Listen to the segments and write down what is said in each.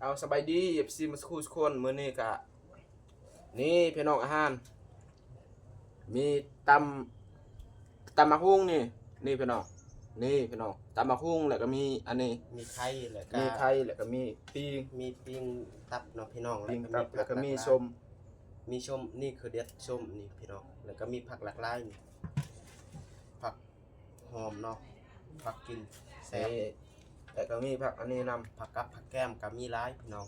เอาสบายดีเอฟซีมาสคูสคนมื้อนี้กะนี่พี่น้องอาหาร มีตำตำมะฮุ่งนี่ นี่พี่น้องนี่พี่น้องตำมะฮุ่งแล้วก็มีอันนี้มีไข่แล้วก็มีไข่แล้วก็มีปีงมีปิ้งตับเนาะพี่น้องปีงแล้วตับแล้วก็มีผัหลายส้มมีส้มนี่คือเด็ดส้มนี่พี่น้องแล้วก็มีผักหลากหลายนี่ผักหอมเนาะผักกินแซ่นี่บ แล้วก็มีผักอันนี้นำผักกับผักแก้มก็มีหลายพี่น้อง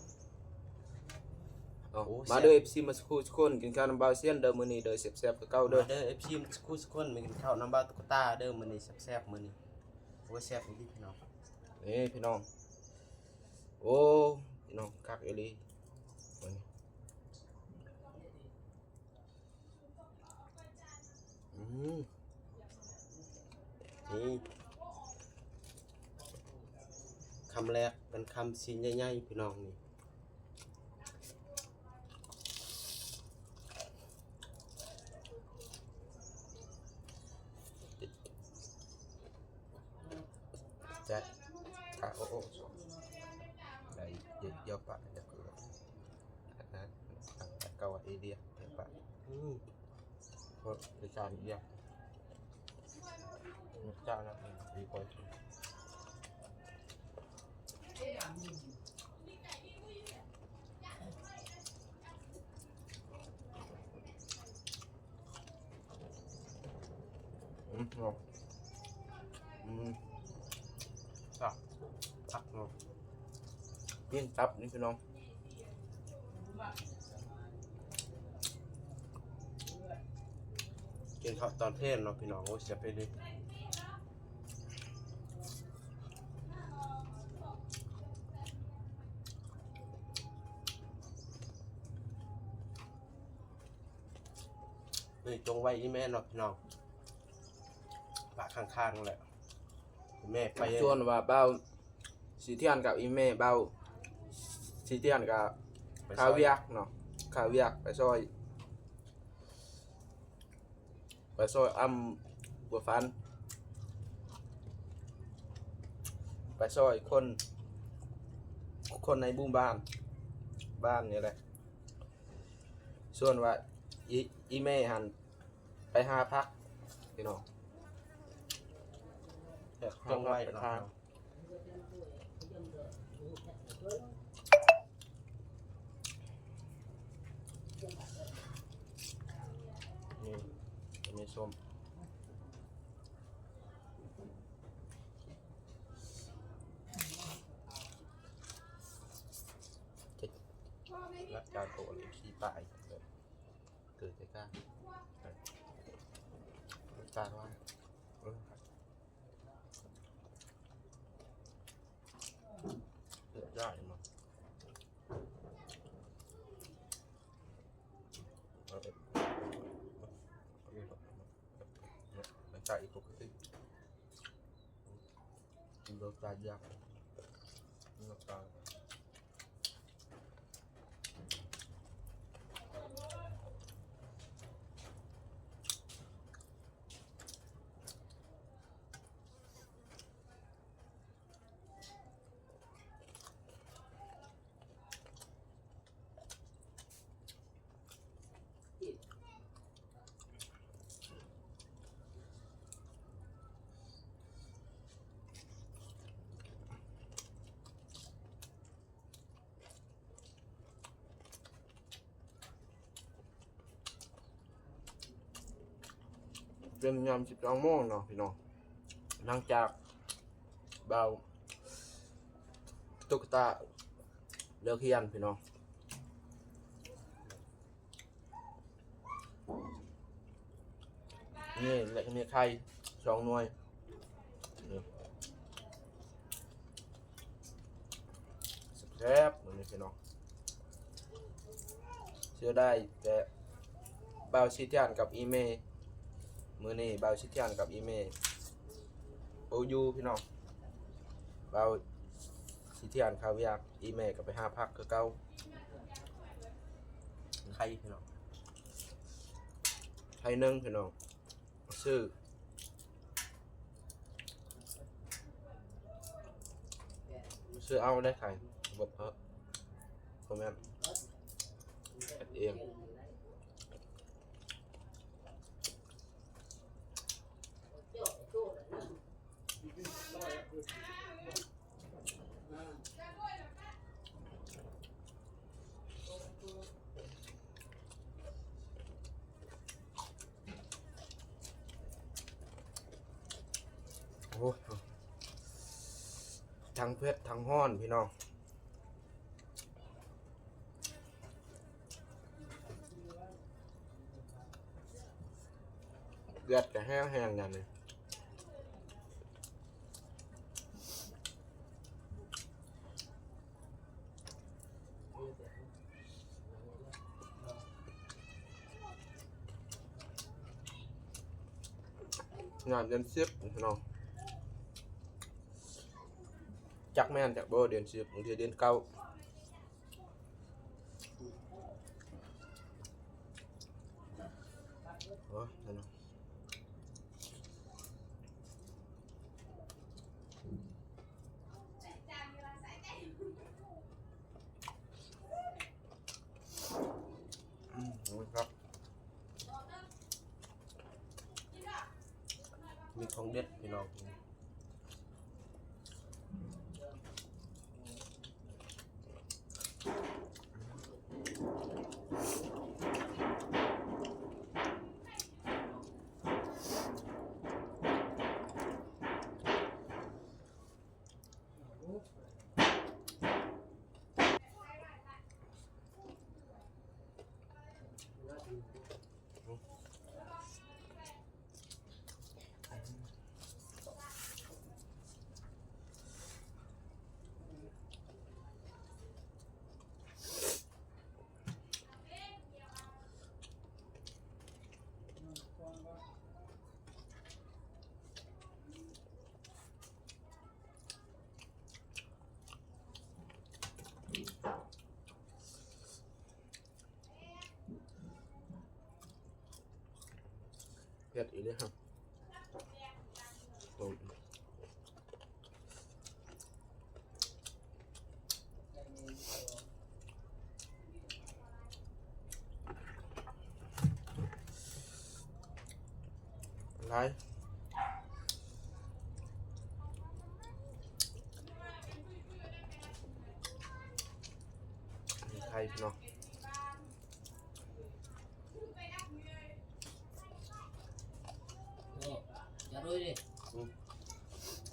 เอาโอ้มาแซ่บเด้อเอฟซีมาสคูสคนกินข้าวน้ำเบาเซียนเด้อมื้อนี้เด้อแซ่บๆคือเก่าเอาเด้เด้ออเอฟซีมคู่สักคนมากินข้าวน้ำบ้าตุ๊กตาเด้อมื้อนี้แซ่บๆมื้อนี้โอ้ยแซ่บอีหลีพี่น้องนี่พี่น้อง โอ้พี่น้องคักอีหลีมื้อนี้อืมนี่ คำแรกเป็นคำชิ้นใหญ่ๆพี่น้องนี่จะอะโอ้โอ้ได้เยอะเยอะปะจะคืออันนั้นอันเก่าไอเดียเยอะปะอืมเพราะในการเดียวเจ้านะดีกว่า อืมเนาะอืมตับตับเนาะกินตับนี่พี่น้องกินข้าวตอนเพลนเนาะพี่น้องโอ้ยเสียไปเลย นี่จงไว้อีแม่เนาะพี่น้องปะข้างๆแหละแม่ไปชวนว่าเบาสีเทียนกับอีเม่เบาสีเทียนกับไปข้าเวียกเนาะข้าเวียกไปซอย ไปซอยอ้ำบัวฟัน ไปซอยคน คนในบูมบ้าน บ้านนี่แหละส่วนว่าอีอีเม่หัน ไปหาพักพี่น้องจงไว้เนาะทางนี่จะมีส้มเจ็ดรักการโตหรือขี้ปลายเกิดใจกล้า ตาว่าเออเกิดได้มั้งเอาไปมันจ่ายปกติมันโดนจ่ายยาก เป็นยามสิบสองโมงเนาะพี่น้องหลังจากเบาตุ๊กตาเลิกเฮียนพี่น้องนี่แล้วก็มีไข่สองหน่วยนี่แซ่บๆนี่พี่น้องเชื่อได้แต่เบาชิเทียนกับอีเม มือนี่เบาชิดยนกับอีเมลโอยูพี่น้องเบาชิดยานคาวยากอีเมลกับไปห้าพักคือเก้าไข่พี่น้องไทยนึ่งพี่น้องซื้อซื้อเอาได้ไข่บดเพอะคอมเมนต์เฮ็ดเอง โอ้ย ทั้งเพชรทั้งห้อนพี่น้องเลือดก็แห้งแห้งอย่างนี้งานเดือนสิบพี่น้อง จักแม่นจากโบเดือนสิบบางทีเดือนเก้าโอ้ยนั่นเนาะอืมโอ้ยครับมีของเด็ดพี่น้อง ผ็ดอีกเลยครับโอ้ยไรมีไข่พี่น้อง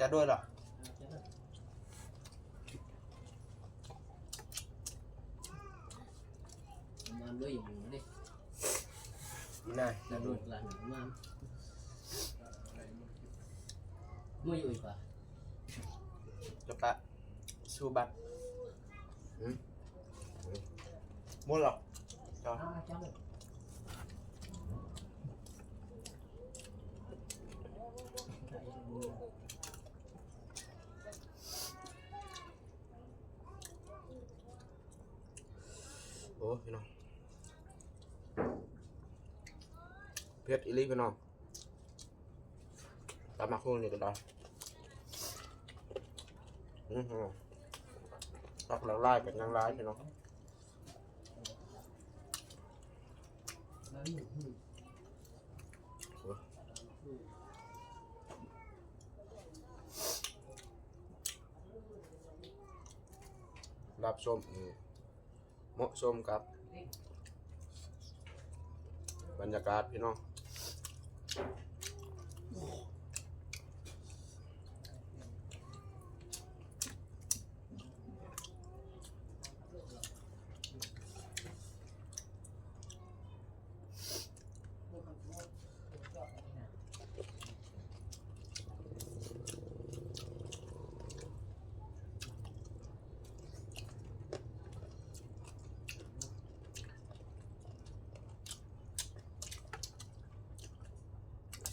จะด้วยเหรอ Làm đôi dùng đi นี่นายจะ Dạ ด้วย đôi là nửa mam Mua dùi vào จะปะสูบัต อืม หมดหรอกจอ À, cháu ơi โอ้ พี่น้องเผ็ดอีหลีพี่น้องตามมาคู่นี่ก็ได้อือหือตักแล้วไล่เป็นยังไล่พี่น้องรับส้มอืมเหมาะสมกับ บรรยากาศพี่น้อง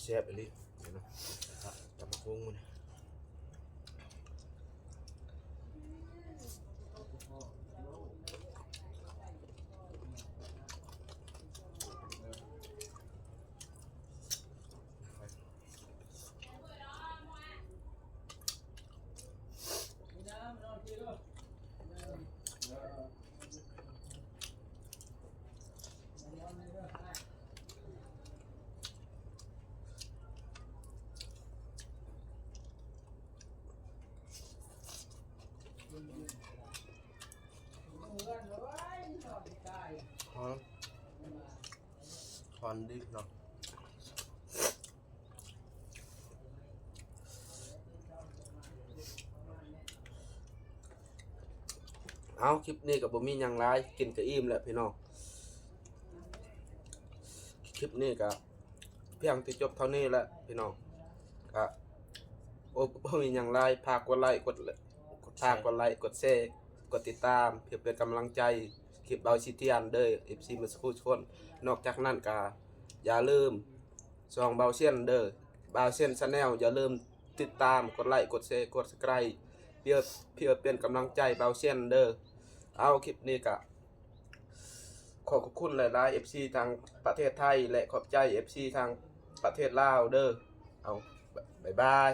แซ่บอีหลีพี่น้องตามมาคู่มัน อนดิเนาะเอาคลิปนี้กับบ่มีหยังไรกินก็อิ่มแหละพี่น้องคลิปนี้ก็เพียงที่จบเท่านี้แหละพี่น้องก็โอ้บ่มีหยังไรพากกดไลค์กดกดพากกดไลค์กดแชร์กดติดตามเพื่อเป็นกำลังใจคลิปเบาชิเทียนเด้อ FC มาสักครู่ทุกคนนอกจากนั้นก็ อย่าลืมซองเบาเซียนเด้อเบาเซียนชาแนลอย่าลืมติดตามกดไลค์กดแชร์กดสไครต์เพื่อเพื่อเป็นกำลังใจเบาเซียนเด้อเอาคลิปนี้กะขอขอบคุณหลายๆ FC ทางประเทศไทยและขอบใจ FC ทางประเทศลาวเด้อเอาบ๊ายบาย